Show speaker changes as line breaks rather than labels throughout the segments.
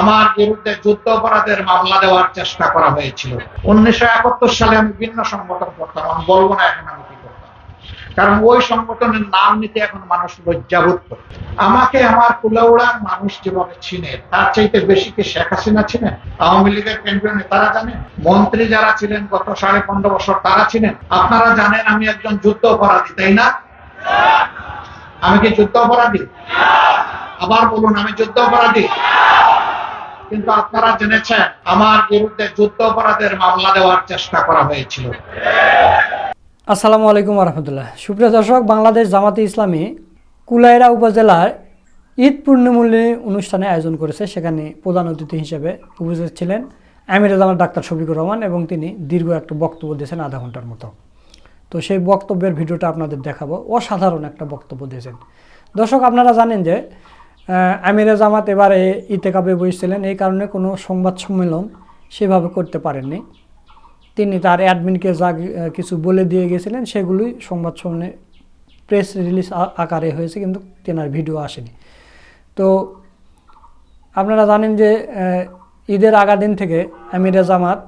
আমার বিরুদ্ধে যুদ্ধ অপরাধের মামলা দেওয়ার চেষ্টা করা হয়েছিল। উনিশশো একাত্তর সালে আমি ভিন্ন সংগঠন করতাম, আমি বলব না এখন আমি কি করতাম। কারণ ওই সংগঠনের নাম নিতে এখন মানুষ লজ্জাবোধ করে। আমাকে আমার কুলাউড়ার মানুষ যেভাবে চিনে, তার চাইতে বেশি কি শেখ হাসিনা ছিলেন আওয়ামী লীগের কেন্দ্রীয় নেতারা জানেন মন্ত্রী যারা ছিলেন গত সাড়ে পনেরো বছর, তারা ছিলেন আপনারা জানেন আমি একজন যুদ্ধ অপরাধী, তাই না? আমি কি যুদ্ধ অপরাধী? আবার বলুন, আমি যুদ্ধ অপরাধী? কিন্তু আপনারা জেনেছেন, আমার বিরুদ্ধে যুদ্ধ অপরাধের মামলা দেওয়ার চেষ্টা করা হয়েছিল।
আসসালামু আলাইকুম রহমতুল্লাহ সুপ্রিয় দর্শক, বাংলাদেশ জামাতে ইসলামী কুলাইরা উপজেলার ঈদ পূর্ণিমূল্যী অনুষ্ঠানে আয়োজন করেছে, সেখানে প্রধান অতিথি হিসেবে উপস্থিত ছিলেন আমির জামাত ডাক্তার শফিকুর রহমান এবং তিনি দীর্ঘ একটা বক্তব্য দিয়েছেন আধা ঘণ্টার মতো। তো সেই বক্তব্যের ভিডিওটা আপনাদের দেখাবো। অসাধারণ একটা বক্তব্য দিয়েছেন। দর্শক, আপনারা জানেন যে আমিরে জামাত এবারে ইতেকাবে বসছিলেন। এই কারণে কোনো সংবাদ সম্মেলন সেভাবে করতে পারেননি। তিনি তার অ্যাডমিনকে যা কিছু বলে দিয়ে গেছিলেন, সেগুলোই সংবাদ সম্মেলনে প্রেস রিলিজ আকারে হয়েছে, কিন্তু তেনার ভিডিও আসেনি। তো আপনারা জানেন যে ঈদের আগা দিন থেকে আমিরে জামাত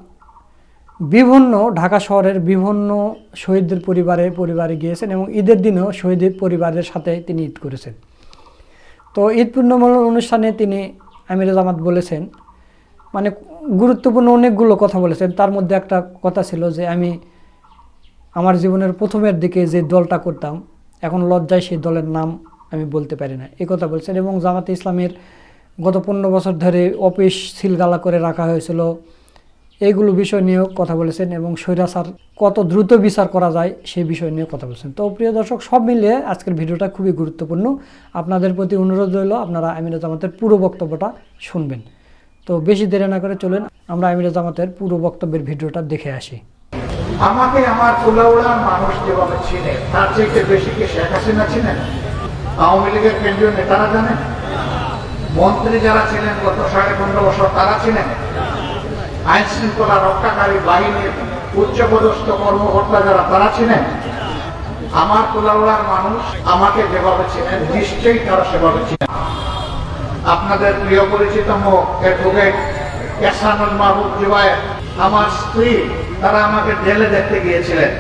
বিভিন্ন ঢাকা শহরের বিভিন্ন শহীদদের পরিবারে পরিবারে গিয়েছেন এবং ঈদের দিনেও শহীদের পরিবারের সাথে তিনি ঈদ করেছেন। তো ঈদ পূর্ণমূলন অনুষ্ঠানে তিনি আমির জামাত বলেছেন মানে গুরুত্বপূর্ণ অনেকগুলো কথা বলেছেন। তার মধ্যে একটা কথা ছিল যে, আমি আমার জীবনের প্রথমের দিকে যে দলটা করতাম, এখন লজ্জায় সেই দলের নাম আমি বলতে পারি না। এই কথা বলছেন এবং জামাতে ইসলামের গত পনেরো বছর ধরে অফিস সিলগালা করে রাখা হয়েছিল। এইগুলো বিষয় নিয়েও কথা বলেছেন এবং স্বৈরাচার কত দ্রুত বিচার করা যায় সেই বিষয় নিয়ে কথা বলেছেন। তো প্রিয় দর্শক, সব মিলিয়ে আজকের ভিডিওটা খুবই গুরুত্বপূর্ণ। আপনাদের প্রতি অনুরোধ রইল, আপনারা আমিরা জামাতের পুরো বক্তব্যটা শুনবেন। তো বেশি দেরি না করে চলেন, আমরা আমিরা জামাতের পুরো বক্তব্যের ভিডিওটা দেখে আসি।
আমাকে আমার কুলাউড়ার মানুষ যেভাবে চিনে, তার চাইতে বেশি কি শেখ হাসিনা ছিলেন আওয়ামী লীগের কেন্দ্রীয় নেতারা জানেন মন্ত্রী যারা ছিলেন গত সাড়ে পনেরো বছর, তারা ছিলেন আইন শৃঙ্খলা রক্ষাকারী বাহিনীর উচ্চপদস্থ কর্মকর্তা যারা, তারা ছিলেন? আমার কুলাউড়ার মানুষ আমাকে যেভাবে ছিলেন নিশ্চয়ই তারা সেভাবে ছিলেন আপনাদের প্রিয় পরিচিত মাহবুব জুবায়ের, আমার স্ত্রী, তারা আমাকে জেলে দেখতে গিয়েছিলেন।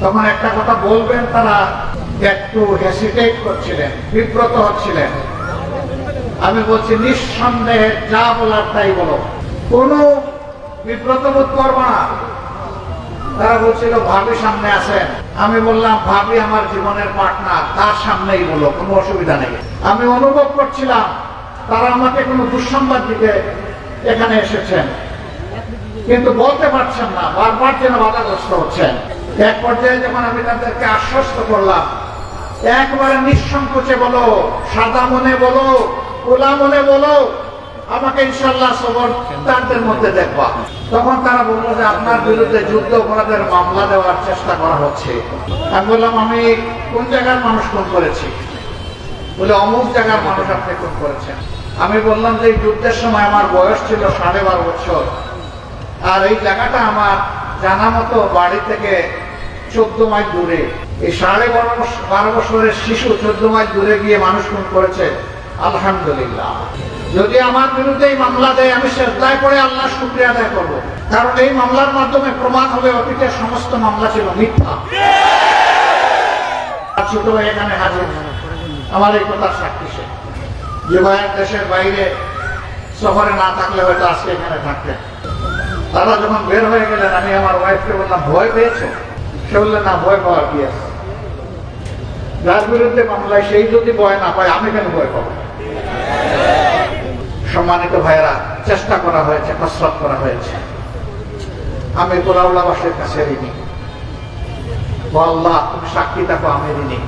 তখন একটা কথা বলবেন, তারা একটু হেসিটেট করছিলেন, বিব্রত হচ্ছিলেন। আমি বলছি, নিঃসন্দেহে যা বলার তাই বলো। কোনো বিব্রত বোধ করব না। তারা বলছিল, ভাবি সামনে আছেন। আমি বললাম, ভাবি আমার জীবনের পার্টনার, তার সামনেই বলো, কোনো অসুবিধা নেই। আমি অনুভব করছিলাম, তারা আমাকে কোনো দুঃসংবাদ দিতে এখানে এসেছেন। কিন্তু বলতে পারছেন না, বারবার যেন বাধাগ্রস্ত হচ্ছেন। এক পর্যায়ে যখন আমি তাদেরকে আশ্বস্ত করলাম, একবারে নিঃসংকোচে বলো, সাদা মনে বলো মনে বলো, আমাকে ইনশাল্লাহ সবর তাদের মধ্যে দেখবা। তখন তারা বলল যে আপনার বিরুদ্ধে যুদ্ধ অপরাধের মামলা দেওয়ার চেষ্টা করা হচ্ছে। আমি বললাম, আমি কোন জায়গার মানুষ খুন করেছি? বলে, অমুক জায়গার মানুষ আপনি খুন করেছেন। আমি বললাম যে যুদ্ধের সময় আমার বয়স ছিল সাড়ে বারো বছর। আর এই জায়গাটা আমার জানা মতো বাড়ি থেকে চোদ্দ মাইল দূরে। এই সাড়ে বারো বারো বছরের শিশু চোদ্দ মাইল দূরে গিয়ে মানুষ খুন করেছে। আলহামদুলিল্লাহ। যদি আমার বিরুদ্ধে এই মামলা দেয়, আমি শ্রদ্ধায় পড়ে আল্লাহ শুক্রিয়া আদায় করব। কারণ এই মামলার মাধ্যমে প্রমাণ হবে অতীতের সমস্ত মামলা ছিল মিথ্যা। ছোট এখানে হাজির। আমার এই সাক্ষী যে ভাইয়ের দেশের বাইরে শহরে না থাকলে হয়তো আজকে এখানে থাকতেন। তারা যখন বের হয়ে গেলেন, আমি আমার ওয়াইফকে বললাম, ভয় পেয়েছ? সে বললেন না, ভয় পাওয়ার কি আছে? যার বিরুদ্ধে মামলায় সেই যদি ভয় না পায়, আমি কেন ভয় পাবো? সম্মানিত ভাইয়েরা, চেষ্টা করা হয়েছে, কসরত করা হয়েছে। আমি কোলাউলাবাসের কাছে ঋণী। আল্লাহ সাক্ষী থাকো আমি ঋণী।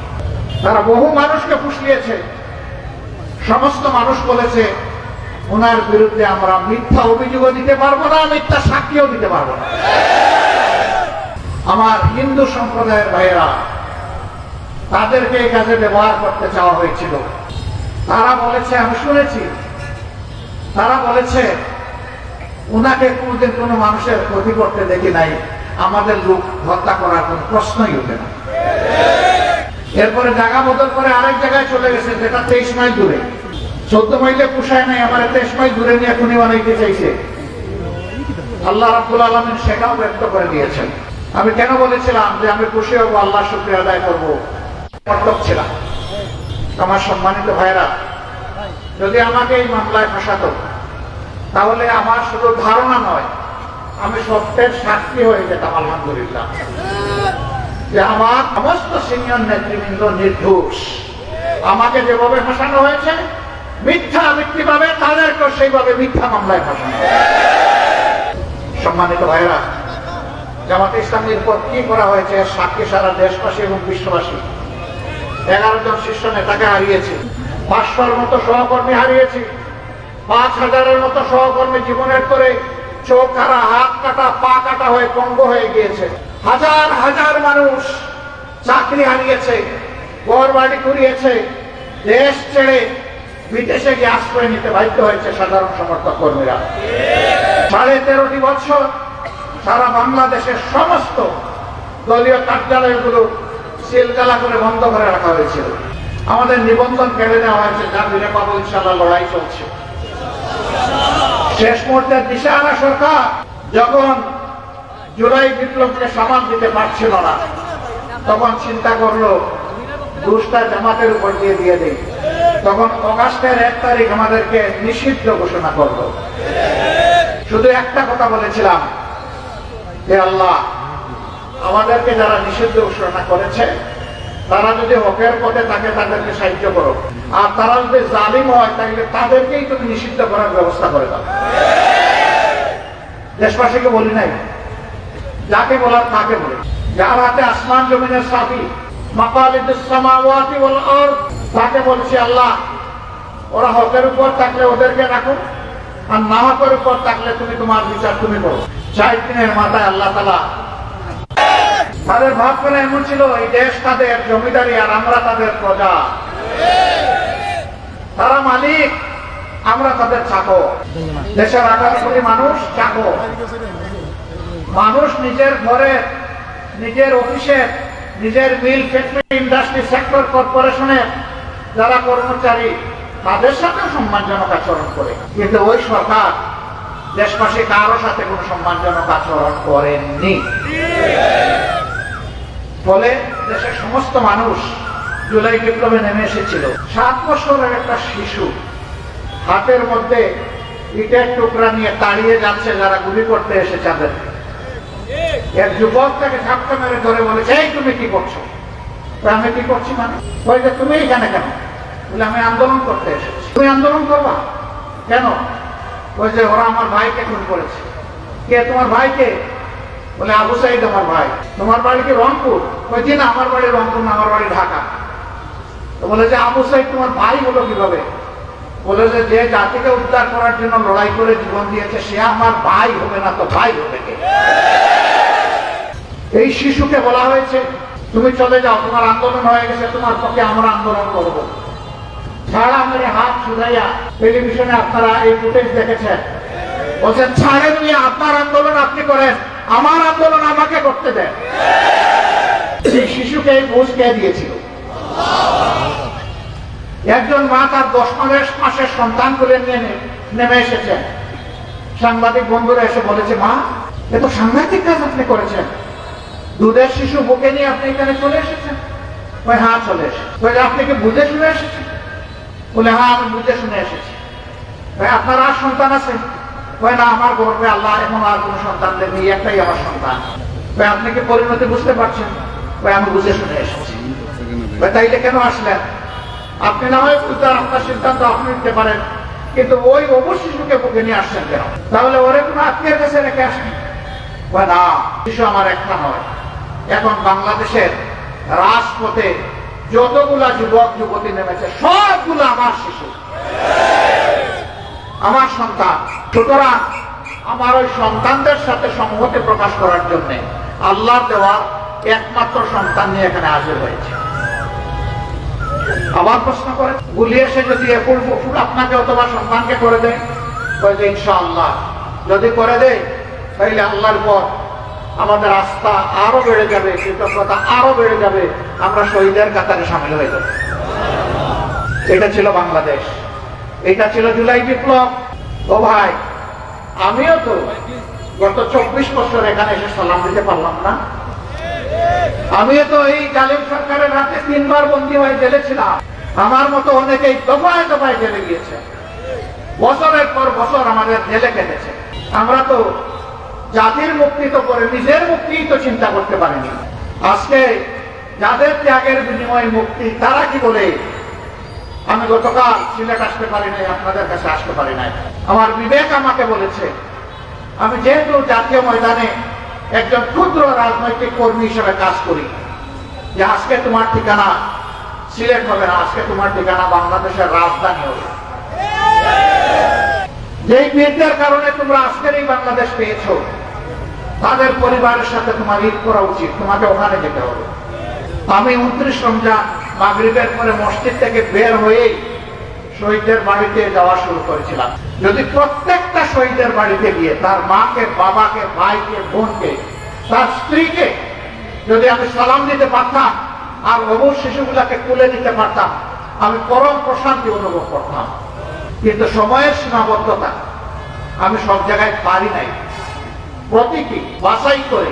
তারা বহু মানুষকে ফুসলিয়েছে। সমস্ত মানুষ বলেছে ওনার বিরুদ্ধে আমরা মিথ্যা অভিযোগও দিতে পারব না, মিথ্যা সাক্ষীও দিতে পারব না। আমার হিন্দু সম্প্রদায়ের ভাইয়েরা, তাদেরকে এই কাজে ব্যবহার করতে চাওয়া হয়েছিল। তারা বলেছে, আমি শুনেছি। তারা বলেছে ওনাকে কোনোদিন কোনো মানুষের ক্ষতি করতে দেখি নাই। আমাদের লোক হত্যা করার কোনো প্রশ্নই ওঠে না। এরপরে জায়গা বদল করে আরেক জায়গায় চলে গেছে, যেটা তেইশ মাইল দূরে। চোদ্দ মাইলে পোষায় নাই আমার তেইশ মাইল দূরে নিয়ে খুনি বানাইতে চাইছে। আল্লাহ রাব্বুল আলমিন সেটাও ব্যক্ত করে দিয়েছেন। আমি কেন বলেছিলাম যে আমি খুশি হব আল্লাহ শুক্রিয়া আদায় করব? কর্তব্য ছিলাম আমার সম্মানিত ভাইরা যদি আমাকে এই মামলায় ফাঁসাতো, তাহলে আমার শুধু ধারণা নয়, আমি সত্যের সাক্ষী হয়ে যেতাম, আলহামদুলিল্লাহ। যে আমার সমস্ত সিনিয়র নেতৃবৃন্দ নির্দোষ। আমাকে যেভাবে ফাঁসানো হয়েছে, মিথ্যা মিথ্যি ভাবে তাদেরকেও সেইভাবে মিথ্যা মামলায় ফাঁসানো সম্মানিত ভাইরা জামাত ইসলামের উপর কি করা হয়েছে সাক্ষী সারা দেশবাসী এবং বিশ্ববাসী। এগারো জন শীর্ষ নেতাকে হারিয়েছি। পাঁচশোর মতো সহকর্মী হারিয়েছি। পাঁচ হাজারের মতো সহকর্মী জীবনের করে চোখ কাটা, হাত কাটা, পা কাটা হয়ে পঙ্গ হয়ে গিয়েছে। হাজার হাজার মানুষ চাকরি হারিয়েছে, ঘর বাড়ি কুড়িয়েছে দেশ ছেড়ে বিদেশে গিয়ে আশ্রয় নিতে বাধ্য হয়েছে সাধারণ সমর্থক কর্মীরা। সাড়ে তেরোটি বছর সারা বাংলাদেশের সমস্ত দলীয় কার্যালয়গুলো সিলগালা করে বন্ধ করে রাখা হয়েছিল। আমাদের নিবন্ধন কেড়ে নেওয়া হয়েছে, যা ফিরে পাবো ইনশাল্লাহ লড়াই চলছে। শেষ মুহূর্তে দিশাহারা সরকার যখন জুলাই বিপ্লবকে সামাল দিতে পারছিল না, তখন চিন্তা করল, দুষ্টা জামাতের উপর দিয়ে দিয়ে দেয় তখন অগাস্টের এক তারিখ আমাদেরকে নিষিদ্ধ ঘোষণা করল। শুধু একটা কথা বলেছিলাম যে আল্লাহ আমাদেরকে যারা নিষিদ্ধ ঘোষণা করেছে, তারা যদি হকের পথে থাকে, তাদেরকে সাহায্য করো। আর তারা যদি জালিম হয়, তাহলে তাদেরকেই তুমি নিষিদ্ধ করার ব্যবস্থা করে দাও। দেশবাসীকে বলি নাই। যাকে বলার তাকে বলি। যার হাতে আসমান জমিনের সাথী তাকে বলছি আল্লাহ, ওরা হকের উপর থাকলে ওদেরকে রাখো, আর না হকের উপর থাকলে তুমি তোমার বিচার তুমি করো। চার দিনের মাথায় আল্লাহ তালা তাদের ভাবনা এমন ছিল, এই দেশ তাদের জমিদারি আর আমরা তাদের প্রজা। তারা মালিক, আমরা তাদের চাকর দেশের আঠারো কোটি মানুষ চাকর মানুষ নিজের ঘরের নিজের অফিসের নিজের মিল ফ্যাক্টরি, ইন্ডাস্ট্রি সেক্টর কর্পোরেশনের যারা কর্মচারী, তাদের সাথে সম্মানজনক আচরণ করে। কিন্তু ওই সরকার দেশবাসী কারও সাথে কোনো সম্মানজনক আচরণ করেননি। ফলে দেশের সমস্ত মানুষ জুলাই বিপ্লবে নেমে এসেছিল। সাত বছরের একটা শিশু হাতের মধ্যে ইটের টুকরা নিয়ে তাড়িয়ে যাচ্ছে যারা গুলি করতে এসে তাদের এক যুবক তাকে ঝাপটা মেরে ধরে বলেছে, এই তুমি কি করছ? আমি কি করছি মানে? ওই যে, তুমি এখানে কেন? বলে, আমি আন্দোলন করতে এসেছি। তুমি আন্দোলন করবা? কেন? ওই যে, ওরা আমার ভাইকে খুন করেছে। কে? তোমার ভাইকে? বলে, আবু সাইদ আমার ভাই। তোমার বাড়ি কি রংপুর? জি না, আমার বাড়ি রংপুর না, আমার বাড়ি ঢাকা। তো বলে যে, আবু সাইদ তোমার ভাই হলো কীভাবে? বলে যে যে জাতিকে উদ্ধার করার জন্য লড়াই করে জীবন দিয়েছে, সে আমার ভাই হবে না তো ভাই হবে এই শিশুকে বলা হয়েছে, তুমি চলে যাও, তোমার আন্দোলন হয়ে গেছে, তোমার পক্ষে আমরা আন্দোলন করব। ছাড়া মেরে হাত শুধাইয়া টেলিভিশনে আপনারা এই ফুটেজ দেখেছেন। বলছেন ছাড়ে নিয়ে আপনার আন্দোলন আপনি করেন। আমার আন্দোলন আমাকে করতে দেন সেই শিশুকে বুঝ কে দিয়েছিল? একজন মা তার দশ মাসের মাসের সন্তান করে নিয়ে নেমে এসেছেন। সাংবাদিক বন্ধুরা এসে বলেছে, মা, এ তো সাংঘাতিক কাজ আপনি করেছেন। দুধের শিশু বুকে নিয়ে আপনি এখানে চলে এসেছেন। ওই হ্যাঁ চলে এসেছে। বলে, আপনি কি বুঝে শুনে এসেছেন? বলে হ্যাঁ আমি বুঝে শুনে এসেছি। আপনার আর সন্তান আছে? আমার গর্বে আল্লাহ আর সন্তান একটাই আমার সন্তান। আপনি কি পরিণতি বুঝতে পারছেন? আমি বুঝে শুনে এসেছি। তাইলে কেন আসলেন? আপনি না হয় বুঝতে আপনার সিদ্ধান্ত আপনি নিতে পারেন, কিন্তু ওই অবশ্য শিশুকে বুকে নিয়ে আসছেন কেন? তাহলে ওরে কোনো আত্মীয়ের কাছে রেখে আসেন? ভাই না, শিশু আমার একটা নয়। এখন বাংলাদেশের রাজপথে যতগুলা যুবক, যুবতী নেমেছে, সবগুলো আমার শিশু। আমার সন্তান। সুতরাং আমার ওই সন্তানদের সাথে সংহতি প্রকাশ করার জন্য আল্লাহ দেওয়া একমাত্র সন্তান নিয়ে এখানে হাজির হয়েছে। আবার প্রশ্ন করে গুলি এসে যদি একুল বকুল আপনাকে অথবা সন্তানকে করে দেয় বলছে ইনশাআল্লাহ। যদি করে দেয় তাহলে আল্লাহর পর আমাদের আস্থা আরও বেড়ে যাবে, কৃতজ্ঞতা আরও বেড়ে যাবে, আমরা শহীদের কাতারে সামিল হয়ে যাব। এটা ছিল বাংলাদেশ। এটা ছিল জুলাই বিপ্লব। ও ভাই, আমিও তো গত চব্বিশ বছর এখানে এসে সালাম দিতে পারলাম না। আমিও তো এই জালিম সরকারের হাতে তিনবার বন্দী হয়ে জেলে আমার মতো অনেকেই দফায় দফায় জেলে গিয়েছে। বছরের পর বছর আমাদের জেলে কেটেছে। আমরা তো জাতির মুক্তি তো করে নিজের মুক্তি তো চিন্তা করতে পারিনি। আজকে যাদের ত্যাগের বিনিময়ে মুক্তি, তারা কি বলে আমি গতকাল সিলেট আসতে পারি নাই, আপনাদের কাছে আসতে পারি নাই। আমার বিবেক আমাকে বলেছে, আমি যেহেতু জাতীয় ময়দানে একজন ক্ষুদ্র রাজনৈতিক কর্মী হিসেবে কাজ করি, যে আজকে তোমার ঠিকানা সিলেট হবে না, আজকে তোমার ঠিকানা বাংলাদেশের রাজধানী হবে। যেই বীরদের কারণে তোমরা আজকের এই বাংলাদেশ পেয়েছ, তাদের পরিবারের সাথে তোমার ঈদ করা উচিত, তোমাকে ওখানে যেতে হবে। আমি উনত্রিশ রমজান মাগরিবের পরে মসজিদ থেকে বের হয়েই শহীদদের বাড়িতে যাওয়া শুরু করেছিলাম। যদি প্রত্যেকটা শহীদের বাড়িতে গিয়ে তার মাকে, বাবাকে, ভাইকে, বোনকে, তার স্ত্রীকে যদি আমি সালাম দিতে পারতাম, আর অবুজ শিশুগুলাকে তুলে নিতে পারতাম, আমি পরম প্রশান্তি অনুভব করতাম। কিন্তু সময়ের সীমাবদ্ধতা আমি সব জায়গায় পারি নাই। প্রতিটি বাছাই করে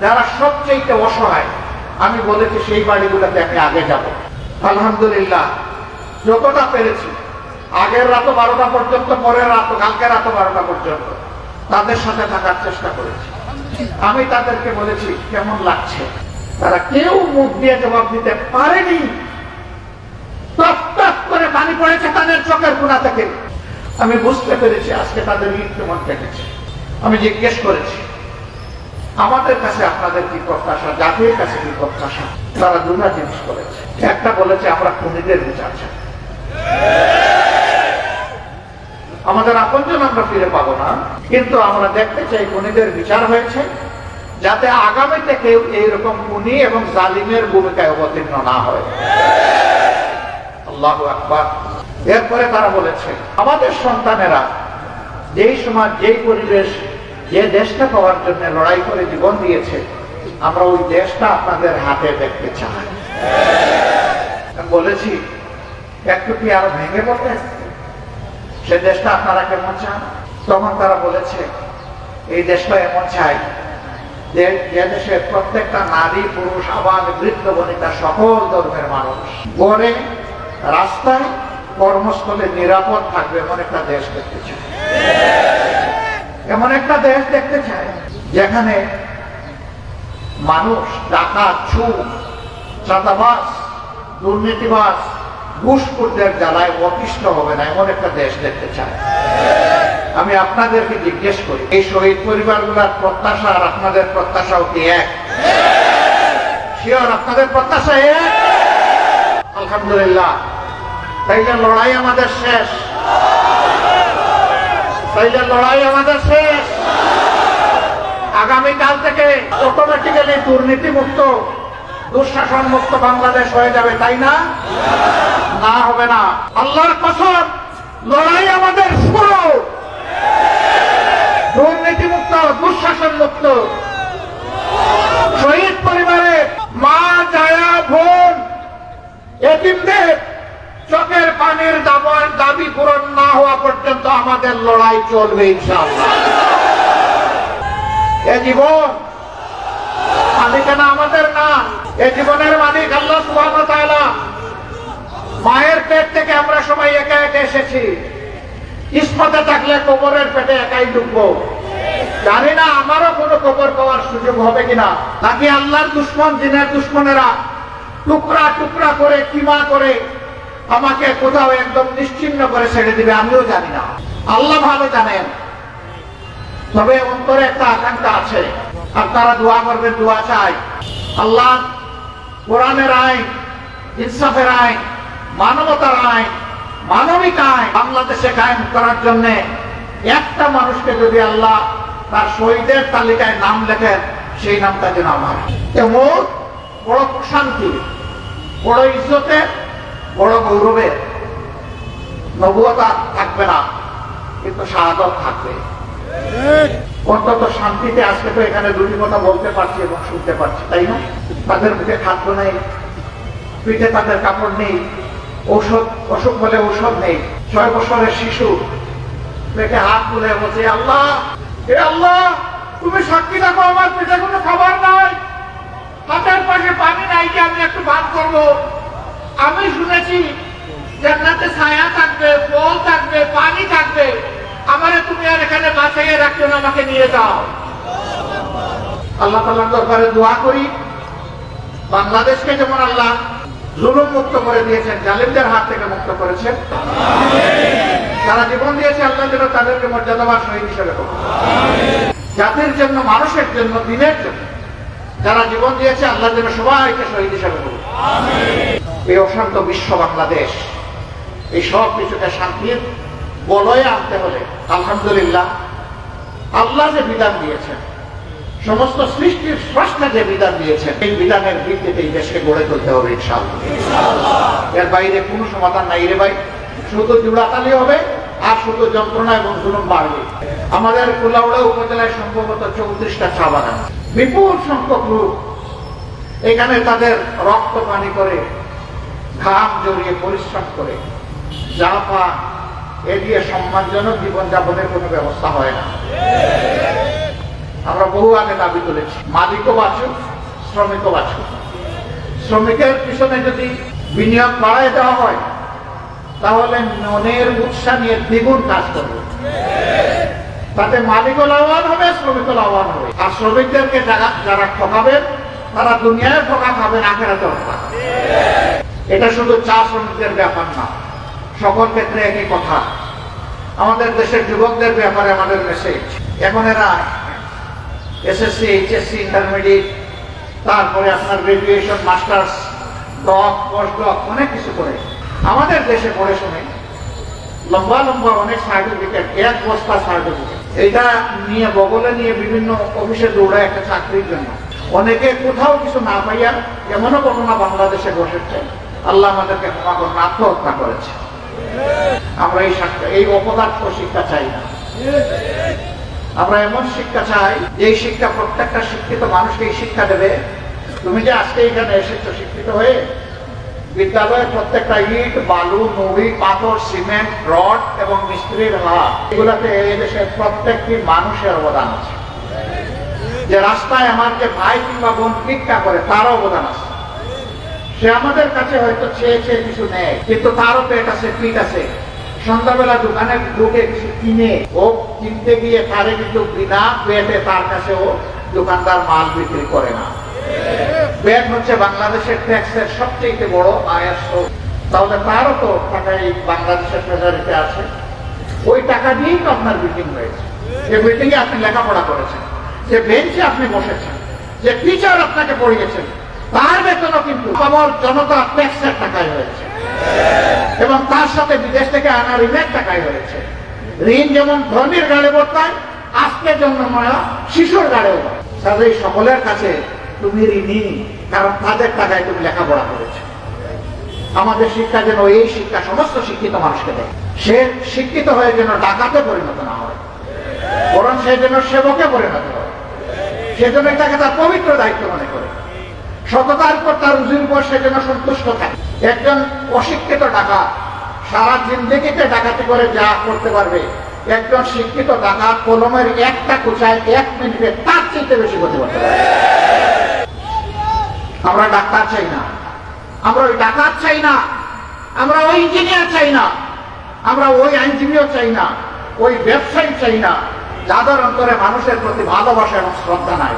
যারা সবচেয়ে অসহায় আমি বলেছি, সেই বাড়িগুলোতে আমি আগে যাব। আলহামদুলিল্লাহ, যতটা পেরেছি। আগের রাত বারোটা পর্যন্ত, পরের রাত, কালকে রাত বারোটা পর্যন্ত তাদের সাথে থাকার চেষ্টা করেছি। আমি তাদেরকে বলেছি, কেমন লাগছে? তারা কেউ মুখ দিয়ে জবাব দিতে পারেনি। টপ টপ করে পানি পড়েছে তাদের চোখের কোনা থেকে। আমি বুঝতে পেরেছি আজকে তাদের ঈদ কেমন কেটেছে আমি জিজ্ঞেস করেছি আমাদের কাছে আপনাদের কি প্রত্যাশা? জাতির কাছে কি প্রত্যাশা? তারা দুটা জিনিস করেছে একটা বলেছে, আমরা খুনিদের বিচার আমাদের আপনজন আমরা ফিরে পাবো না, কিন্তু আমরা দেখতে চাই খুনিদের বিচার হয়েছে, যাতে আগামীতে কেউ এইরকম খুনি এবং জালিমের ভূমিকায় অবতীর্ণ না হয়। আল্লাহ আকবার। এরপরে তারা বলেছে, আমাদের সন্তানেরা যেই সময় যেই পরিবেশ যে দেশটা পাওয়ার জন্য লড়াই করে জীবন দিয়েছে, আমরা ওই দেশটা আপনাদের হাতে দেখতে চাই। বলেছি, একটু কি আরও ভেঙে পড়বে? সে দেশটা আপনারা কেমন চান? তখন তারা বলেছে, এই দেশটা এমন চাই, যে দেশের প্রত্যেকটা নারী, পুরুষ আবার বৃদ্ধ, বনিতা, সকল ধর্মের মানুষ গড়ে, রাস্তায়, কর্মস্থলে নিরাপদ থাকবে এমন একটা দেশ দেখতে চাই। এমন একটা দেশ দেখতে চাই, যেখানে মানুষ, ডাকাত ছুট চাঁদাবাস দুর্নীতিবাস ঘুষখোরদের জ্বালায় অতিষ্ঠ হবে না, এমন একটা দেশ দেখতে চায় আমি আপনাদেরকে জিজ্ঞেস করি, এই শহীদ পরিবারগুলোর প্রত্যাশা আর আপনাদের প্রত্যাশাও কি এক? শিওর আপনাদের প্রত্যাশা এক? আলহামদুলিল্লাহ। তাইলে লড়াই আমাদের শেষ। তাইলে লড়াই আমাদের শেষ। আগামীকাল থেকে অটোমেটিক্যালি দুর্নীতি মুক্ত দুঃশাসন মুক্ত বাংলাদেশ হয়ে যাবে, তাই না? না হবে না। আল্লাহর কসম, লড়াই আমাদের শুরু। দুর্নীতি মুক্ত দুঃশাসন মুক্ত শহীদ পরিবারে মা, জায়া, বোন, এতিমদের চোখের পানির দাবি পূরণ না হওয়া পর্যন্ত আমাদের লড়াই চলবে এ জীবন মালিকানা আমাদের না, এ জীবনের মালিক আল্লাহ সুবহানাহু মায়ের পেট থেকে আমরা সবাই একা একা এসেছি। কিসমতে থাকলে কবরের পেটে একাই ঢুকবো জানি না আমারও কোনো কবর পাওয়ার সুযোগ হবে কিনা, নাকি আল্লাহর দুশ্মন, জিনের দুশ্মনেরা টুকরা টুকরা করে, কিমা করে আমাকে কোথাও একদম নিশ্চিন্ন করে ছেড়ে দিবে, আমিও জানি না। আল্লাহ ভালো জানেন। তবে অন্তরে একটা আকাঙ্ক্ষা আছে, আর তারা দোয়া করবেন দোয়া চাই আল্লাহ কোরআনের আইন, ইনসাফের আইন, মানবতার আইন, মানবিক আইন বাংলাদেশে কায়েম করার জন্য একটা মানুষকে যদি আল্লাহ তার শহীদের তালিকায় নাম লেখেন, সেই নামটা যেন আমার। এমন বড় প্রশান্তি, বড় ইজ্জতের বড় গৌরবের নবুয়তা থাকবে না, কিন্তু শাহাদত থাকবে। অন্তত শান্তিতে আজকে তো এখানে দুটি কথা বলতে পারছি এবং শুনতে পারছি, তাই না? তাদের মুখে খাদ্য নেই, পিঠে তাদের কাপড় নেই, ঔষধ, অসুখ হলে ঔষধ নেই। ছয় বছরের শিশু পেটে হাত তুলে বলছে আল্লাহ হে আল্লাহ, তুমি সাক্ষী রাখো আমার পেটে কোনো খাবার নাই, হাতের পাশে পানি নাই যে আমি একটু ভাত করব? আমি শুনেছি জান্নাতে ছায়া থাকবে ফল থাকবে, পানি থাকবে। আমারে তুমি আর এখানে বাঁচাইয়ে রাখছো না, আমাকে নিয়ে যাও। আল্লাহ তালার দরবারে দোয়া করি। বাংলাদেশকে যেমন আল্লাহ জুলুম মুক্ত করে দিয়েছেন, জালিমদের হাত থেকে মুক্ত করেছেন যারা জীবন দিয়েছে আল্লাহ যেন তাদেরকে মর্যাদাবান শহীদ হিসেবে। জাতির জন্য, মানুষের জন্য, দিনের জন্য, যারা জীবন দিয়েছে আল্লাহ যেন সবাইকে শহীদ হিসেবে করুন এই অশান্ত বিশ্ব বাংলাদেশ, এই সব কিছুকে শান্তির বলয়ে আনতে হলে, আলহামদুলিল্লাহ, আল্লাহ যে বিধান দিয়েছেন, সমস্ত সৃষ্টির স্রষ্টা যে বিধান দিয়েছেন, এই বিধানের ভিত্তিতে এই দেশকে গড়ে তুলতে হবে এর বাইরে কোনো সমাধান নাই রে ভাই। শুধু জুড়াতালি হবে আর শুধু যন্ত্রণা এবং জুলুম বাড়বে। আমাদের কুলাউড়া উপজেলায় সম্ভবত চৌত্রিশটা চা বাগান। বিপুল সংখ্যক লোক এখানে তাদের রক্ত পানি করে ঘাম জড়িয়ে পরিশ্রম করে। যা পা, এ দিয়ে সম্মানজনক জীবনযাপনের কোনো ব্যবস্থা হয় না। আমরা বহু আগে দাবি তুলেছি, মালিকও বাঁচুক, শ্রমিকও বাঁচুক। শ্রমিকের পিছনে যদি বিনিয়োগ বাড়ায় দেওয়া হয়, তাহলে মনের উৎসাহ নিয়ে দ্বিগুণ কাজ করবে। তাতে মালিকও লাভবান হবে, শ্রমিকও লাভবান হবে। আর শ্রমিকদেরকে যারা ঠকাবেন, তারা দুনিয়ায় ঠকা খাবেন আখেরাতে ঠকা এটা শুধু চা শ্রমিকদের ব্যাপার না, সকল ক্ষেত্রে একই কথা। আমাদের দেশের যুবকদের ব্যাপারে আমাদের মেসেজ এখন এরা এসএসসি এইচএসসি ইন্টারমিডিয়েট তারপরে আপনার graduation masters doc post doc অনেক কিছু করে। আমাদের দেশে পড়ে শুনে লম্বা লম্বা অনেক সার্টিফিকেট এক বস্তা সার্টিফিকেট এটা নিয়ে, বগলে নিয়ে বিভিন্ন অফিসে দৌড়ায় একটা চাকরির জন্য। অনেকে কোথাও কিছু না পাইয়া, এমনও ঘটনা বাংলাদেশে ঘটেছে। আল্লাহ আমাদেরকে ক্ষমা করুন, আত্মহত্যা করেছে। আমরা এই এই অপদার্থ শিক্ষা চাই না। আমরা এমন শিক্ষা চাই যে শিক্ষা প্রত্যেকটা শিক্ষিত মানুষকে শিক্ষা দেবে। তুমি যে আজকে এখানে এসেছ শিক্ষিত হয়ে বিদ্যালয়ের প্রত্যেকটা ইট, বালু, নুড়ি, পাথর, সিমেন্ট, রড এবং মিস্ত্রির হাত, এগুলাতে এই দেশের প্রত্যেকটি মানুষের অবদান আছে। যে রাস্তায় আমার যে ভাই কিংবা বোন ভিক্ষা করে তার অবদান আছে। সে আমাদের কাছে হয়তো চেয়ে চেয়ে কিছু নেয়, কিন্তু তারও পেট আছে, পিঠ আছে। সন্ধ্যাবেলা দোকানে ঢুকে কিছু কিনে, ও কিনতে গিয়ে তারে কিন্তু বিনা পেটে তার কাছে ও দোকানদার মাল বিক্রি করে না। ব্যাট হচ্ছে বাংলাদেশের ট্যাক্সের সবচেয়ে বড় আয়ের তাহলে তারও তো টাকা এই বাংলাদেশের ট্রেজারিতে আছে। ওই টাকা দিয়েই তো আপনার বিল্ডিং হয়েছে। যে এ আপনি লেখাপড়া করেছেন, যে বেঞ্চে আপনি বসেছেন, যে টিচার আপনাকে পড়িয়েছেন তার বেতনও কিন্তু আমার জনতা ট্যাক্সের টাকায় হয়েছে। এবং তার সাথে বিদেশ থেকে আনা ঋণের টাকায় হয়েছে। ঋণ যেমন ধনীর গাড়ি বর্তায় আজকের জন্য নয়া শিশুর গাড়িও তাদের সকলের কাছে তুমি ঋণী, কারণ তাদের টাকায় তুমি লেখাপড়া করেছ। আমাদের শিক্ষা যেন এই শিক্ষা সমস্ত শিক্ষিত মানুষকে দেয়। সে শিক্ষিত হয়ে যেন ডাকাতে পরিণত না হয়, বরং সে যেন সেবকে পরিণত হয়। সেজন্য তাকে তার পবিত্র দায়িত্ব মনে করে। সততার উপর তার রুজির উপর সে যেন সন্তুষ্ট থাকে। একজন অশিক্ষিত ডাকাত সারা জিন্দিগিতে ডাকাতি করে যা করতে পারবে। একজন শিক্ষিত ডাকাত কলমের একটা কুচায় এক মিনিটে তার চেয়ে বেশি করতে পারতে পারে আমরা ডাক্তার চাই না। আমরা ওই ডাকাত চাই না। আমরা ওই ইঞ্জিনিয়ার চাই না। আমরা ওই আইনজীবীও চাই না। ওই ব্যবসায়ী চাই না। যাদের অন্তরে মানুষের প্রতি ভালোবাসা এবং শ্রদ্ধা নাই।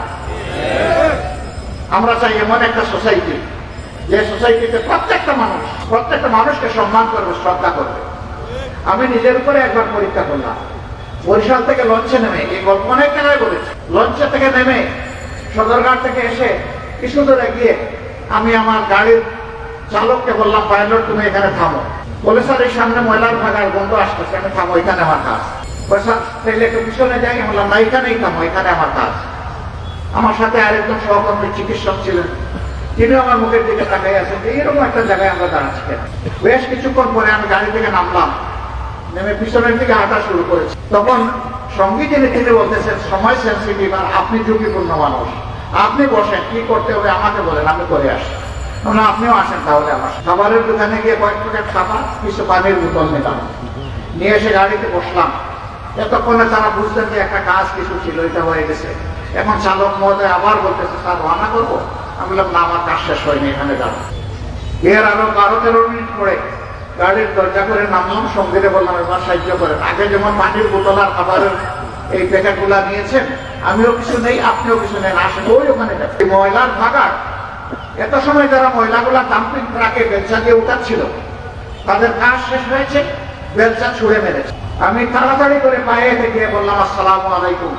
আমরা চাই এমন একটা সোসাইটি যে সোসাইটিতে প্রত্যেকটা মানুষ, প্রত্যেকটা মানুষকে সম্মান করবে, শ্রদ্ধা করবে। আমি নিজের উপরে একবার পরীক্ষা করলাম। বরিশাল থেকে লঞ্চে নেমে, এই গল্প অনেক জায়গায় বলেছি। লঞ্চে থেকে নেমে সদরঘাট থেকে এসে কিছু দূরে গিয়ে আমি আমার গাড়ির চালককে বললাম, পাইলট, তুমি এখানে থামো। বলে, স্যার, এই সামনে ময়লার ভাগার গন্ধ আসতেছে, আমি থামো, এখানে আমার কাজ। স্যার, তাইলে একটু পিছনে যাই। বললাম, না, এখানেই থামো, এখানে আমার কাজ। আমার সাথে আরেকজন সহকর্মী চিকিৎসক ছিলেন। তিনি আমার মুখের দিকে তাকাই আছেন। এরকম একটা জায়গায় আমরা দাঁড়াচ্ছি কেন? বেশ কিছুক্ষণ পরে আমি গাড়ি থেকে নামলাম। নেমে পিছনের দিকে হাঁটা শুরু করেছি। তখন সঙ্গী যিনি তিনি বলতেছেন, সময় সেন্সিটিভ আর আপনি ঝুঁকিপূর্ণ মানুষ। আপনি বসেন, কি করতে হবে আমাকে বলেন, আমি করে আসি না আপনিও আসেন তাহলে আমার খাবারের দোকানে গিয়ে কয়েক প্যাকেট খাবার, কিছু পানির বোতল নিলাম। নিয়ে এসে গাড়িতে বসলাম। এতক্ষণে তারা বুঝতেন যে একটা কাজ কিছু ছিল, এটা হয়ে গেছে। এখন চালক মহোদয় আবার বলতেছে, স্যার রান্না করব? আমি বললাম, না, আমার কাজ শেষ হয়নি, এখানে যাব। এর আরও বারো তেরো মিনিট পরে গাড়ির দরজা করে নামলাম সঙ্গীতে বললাম, এবার সাহায্য করেন। আগে যেমন পানির বোতল আর খাবারের এই প্যাকেটগুলা নিয়েছেন, আমিও কিছু নেই, আপনিও কিছু নেন, আসেন, ওই ওখানে ময়লার ভাগার এত সময় যারা ময়লাগুলা ডাম্পিং ট্রাকে বেলচা দিয়ে উঠাচ্ছিল, তাদের কাজ শেষ হয়েছে, বেলচা ছুঁড়ে মেরেছে। আমি তাড়াতাড়ি করে পায়ে গিয়ে বললাম, আসসালামু আলাইকুম।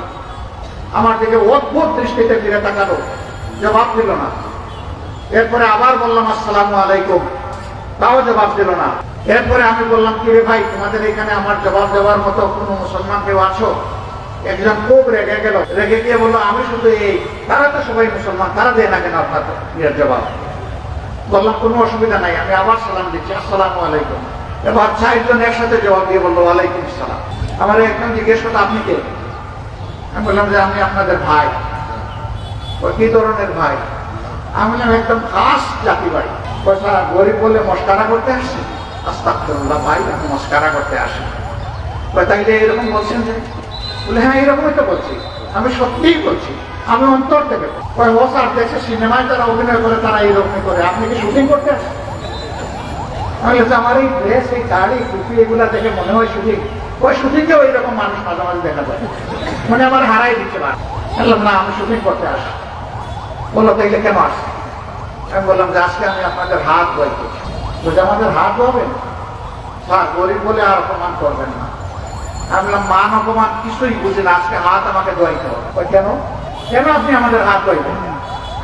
আমার দিকে অদ্ভুত দৃষ্টিতে ফিরে তাকালো। জবাব দিল না। এরপরে আবার বললাম, আসসালামু আলাইকুম। তাও জবাব দিল না। এরপরে আমি বললাম, কি রে ভাই, তোমাদের এখানে আমার জবাব দেওয়ার মতো কোনো মুসলমান কেউ আছো? একজন খুব রেগে গেল। রেগে গিয়ে বলল, আমি শুধু এই, তারা তো সবাই মুসলমান, তারা দেয় না কেন আপনার জবাব? বললাম, কোনো অসুবিধা নাই, আমি আবার সালাম দিচ্ছি, আসসালামু আলাইকুম। এবার চারজন একসাথে জবাব দিয়ে বলল, ওয়ালাইকুম সালাম আমার একজন জিজ্ঞেস করতো আপনি কে? আমি বললাম যে আমি আপনাদের ভাই। কি ধরনের ভাই? আমি বললাম একদম খাস জাতি বাড়ি পয়সা গরিব বলে মস্কারা করতে আসছি? আস্তাকুল্লাহ ভাই আমি মস্কারা করতে আসি তাইলে এরকম বলছেন যে? বলে হ্যাঁ এরকমই তো বলছি। আমি সত্যিই বলছি। আমি অন্তর থেকে ও স্যার, দেশে সিনেমায় তারা অভিনয় করে, তারা এইরকমই করে। আপনি কি শুটিং করতে আসেন আমি আমার এই ড্রেস, এই গাড়ি টুপি, এগুলা দেখে মনে হয় শুটিং। ওই শুটিংকেও এইরকম মানুষ মাঝে মাঝে দেখা যায় মানে আমার হারাই দিচ্ছে না বললাম, না, আমি শুটিং করতে আসি বলল তাইলে কেন আসছে? আমি বললাম, যে আজকে আমি আপনাদের হাত করছি বলছে আমাদের হাত ধোবেন স্যার, গরিব বলে আর অপমান করবেন না। আমি বললাম, মান অপমান কিছুই বুঝি না, আজকে হাত আমাকে ধোয়াইতে হবে। কেন? কেন আপনি আমাদের হাত ধোয়াইবেন?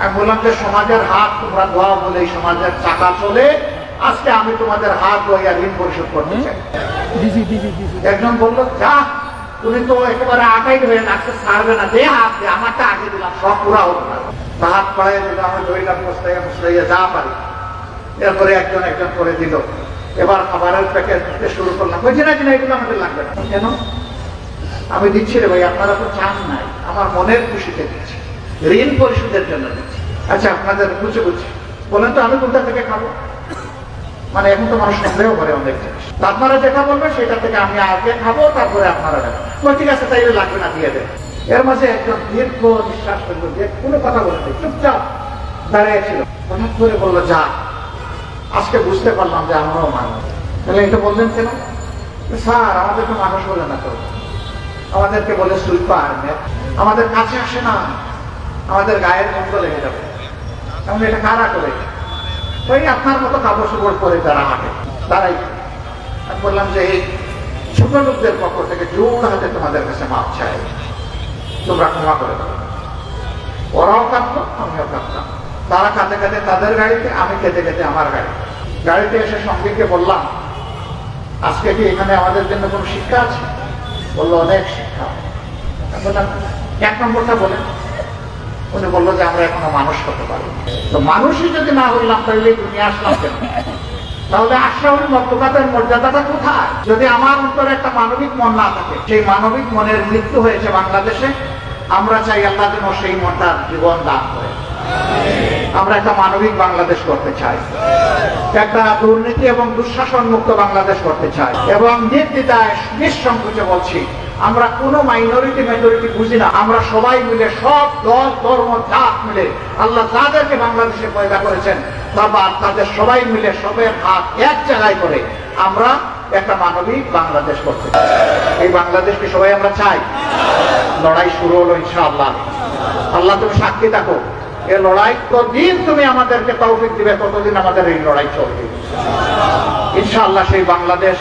আমি বললাম, যে সমাজের হাত তোমরা ধোয়া বলে সমাজের চাকা চলে আজকে আমি তোমাদের হাত ধোয়াইয়া ঋণ পরিশোধ করতে চাই। একজন বলল যা তুমি তো একেবারে আটাই হয়ে আজকে ছাড়বে না। দে হাত দে আমারটা আগে দিলাম সব পুরা হোক না। হাত পাড়াই দিলাম আমি ধরিলাম মুস্তাইয়া মুস্তাইয়া যা পারি। এরপরে একজন একজন করে দিল। এবার খাবারের প্যাকেট দিতে শুরু করলাম। বলছি না কিনা এগুলো আমাদের লাগবে না। কেন? আমি দিচ্ছি রে ভাই আপনারা তো চান নাই। আমার মনের খুশিতে দিচ্ছি। ঋণ পরিশোধের জন্য দিচ্ছি। আচ্ছা আপনাদের বুঝে বুঝছি বলেন তো আমি কোনটা থেকে খাব? মানে এখন তো মানুষ সন্দেহ করে অনেক জিনিস। আপনারা যেটা বলবেন সেটা থেকে আমি আগে খাব, তারপরে আপনারা দেবেন। ঠিক আছে, তাইলে লাগবে না, দিয়ে এর মাঝে একজন দীর্ঘ নিঃশ্বাস যে কোনো কথা বলে নেই, চুপচাপ দাঁড়িয়ে ছিল। হঠাৎ করে বলল, যা, আজকে বুঝতে পারলাম যে আমরাও মানুষ তাহলে এটা বললেন কেন? স্যার আমাদেরকে মানুষ বলে না তো। আমাদেরকে বলে সুইপার আমাদের কাছে আসে না। আমাদের গায়ের গন্ধ লেগে যাবে। এমন এটা কারা করে? ওই আপনার মতো কাপড় চোপড় পরে তারা হাঁটে, তারাই। বললাম যে, এই ছোট লোকদের পক্ষ থেকে জোর হাতে তোমাদের কাছে মাপ চাই। তোমরা ক্ষমা করে দাও। ওরাও কাঁদতো আমিও কাঁদতাম তারা কাঁদে কাঁদে তাদের গাড়িতে, আমি কেঁদে কেঁদে আমার গাড়ি। গাড়িতে এসে সঙ্গীকে বললাম, আজকে কি এখানে আমাদের জন্য কোনো শিক্ষা আছে? বলল, অনেক শিক্ষা। বললাম, এক নম্বরটা বলেন। উনি বলল যে আমরা এখনও মানুষ হতে পারি তো মানুষই যদি না হইলাম, তাহলে দুনিয়া আসলাম কেন? তাহলে আশ্রমের মর্যাদার মর্যাদাটা কোথায়? যদি আমার অন্তরে একটা মানবিক মন না থাকে, সেই মানবিক মনের মৃত্যু হয়েছে বাংলাদেশে, আমরা চাই আল্লাহ যেন সেই মনটার জীবন দান করে। আমরা একটা মানবিক বাংলাদেশ করতে চাই। একটা দুর্নীতি এবং দুঃশাসন মুক্ত বাংলাদেশ করতে চাই। এবং নির্দ্বিধায় নিঃসংকোচে বলছি আমরা কোনো মাইনরিটি মেজরিটি বুঝি না। আমরা সবাই মিলে, সব দল, ধর্ম, জাত মিলে আল্লাহ যাদেরকে বাংলাদেশে পয়দা করেছেন। বাবা, তাদের সবাই মিলে সবের হাত এক জায়গায় করে আমরা একটা মানবিক বাংলাদেশ করতে এই বাংলাদেশকে সবাই আমরা চাই। লড়াই শুরু হলো ইনশাআল্লাহ। আল্লাহ তুমি সাক্ষী থাকো। এ লড়াই ততদিন তুমি আমাদেরকে তৌফিক দিবে, ততদিন আমাদের এই লড়াই চলবে। ইনশাআল্লাহ সেই বাংলাদেশ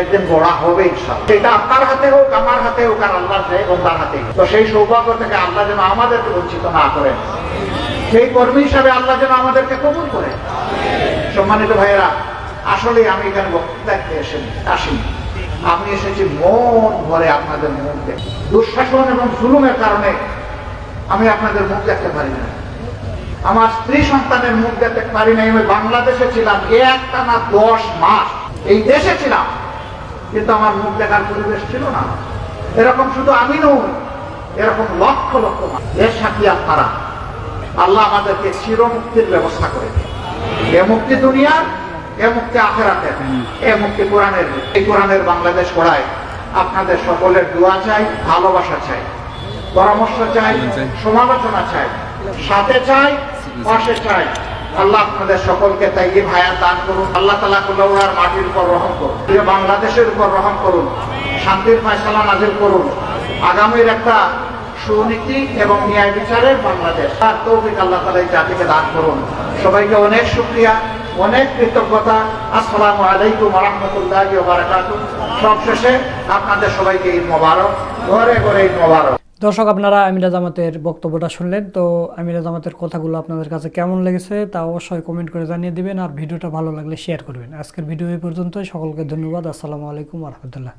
একদিন গড়া হবে ইনশাআল্লাহ। সেটা আপনার হাতে হোক, আমার হাতে হোক, আর আল্লাহ এবং তার হাতে তো সেই সৌভাগ্য থেকে আল্লাহ যেন আমাদেরকে বঞ্চিত না করেন। সেই কর্মী হিসাবে আল্লাহ যেন আমাদেরকে কবুল করে সম্মানিত ভাইয়েরা আসলে আমি এখানে বক্তৃতা দেখতে এসেছি আসিনি। আমি এসেছি মন ভরে আপনাদের মুখ দেখতে। দুঃশাসন এবং জুলুমের কারণে আমি আপনাদের মুখ দেখতে পারি না। আমার স্ত্রী সন্তানের মুখ দেখতে পারি নাই। আমি বাংলাদেশে ছিলাম একটা না দশ মাস। এই দেশে ছিলাম। কিন্তু আমার মুখ দেখার পরিবেশ ছিল না। এরকম শুধু আমি নই এরকম লক্ষ লক্ষ। এর সাথে আপনারা আল্লাহ আমাদেরকে চিরমুক্তির ব্যবস্থা করে এ মুক্তি দুনিয়ার এ মুক্তি আখেরাতের। এ মুক্তি কোরআনের। এই কোরআনের বাংলাদেশ গড়ায় আপনাদের সকলের দোয়া চাই ভালোবাসা চাই পরামর্শ চাই। সমালোচনা চাই সাথে চাই পাশে চাই। আল্লাহ আপনাদের সকলকে তাই ভাইয়ার দান করুন। আল্লাহ তালা কুল্লাউড়ার মাটির উপর রহম করুন। বাংলাদেশের উপর রহম করুন। শান্তির ফয়সালা নাজিল করুন। আগামীর একটা সুনীতি এবং ন্যায় বিচারের বাংলাদেশ। তার তৌফিক আল্লাহ তালা এই জাতিকে দান করুন। সবাইকে অনেক শুক্রিয়া, অনেক কৃতজ্ঞতা। আসসালামু আলাইকুম রহমতুল্লাহ বারাকাতু সব শেষে আপনাদের সবাইকে ঈদ মোবারক। ঘরে ঘরে ঈদ মোবারক।
দর্শক, আপনারা আমিরা জামাতের বক্তব্যটা শুনলেন, তো আমিরা জামাতের কথাগুলো আপনাদের কাছে কেমন লেগেছে তা অবশ্যই কমেন্ট করে জানিয়ে দেবেন, আর ভিডিওটা ভালো লাগলে শেয়ার করবেন। আজকের ভিডিও এই পর্যন্তই, সকলকে ধন্যবাদ, আসসালামু আলাইকুম রহমতুল্লাহ।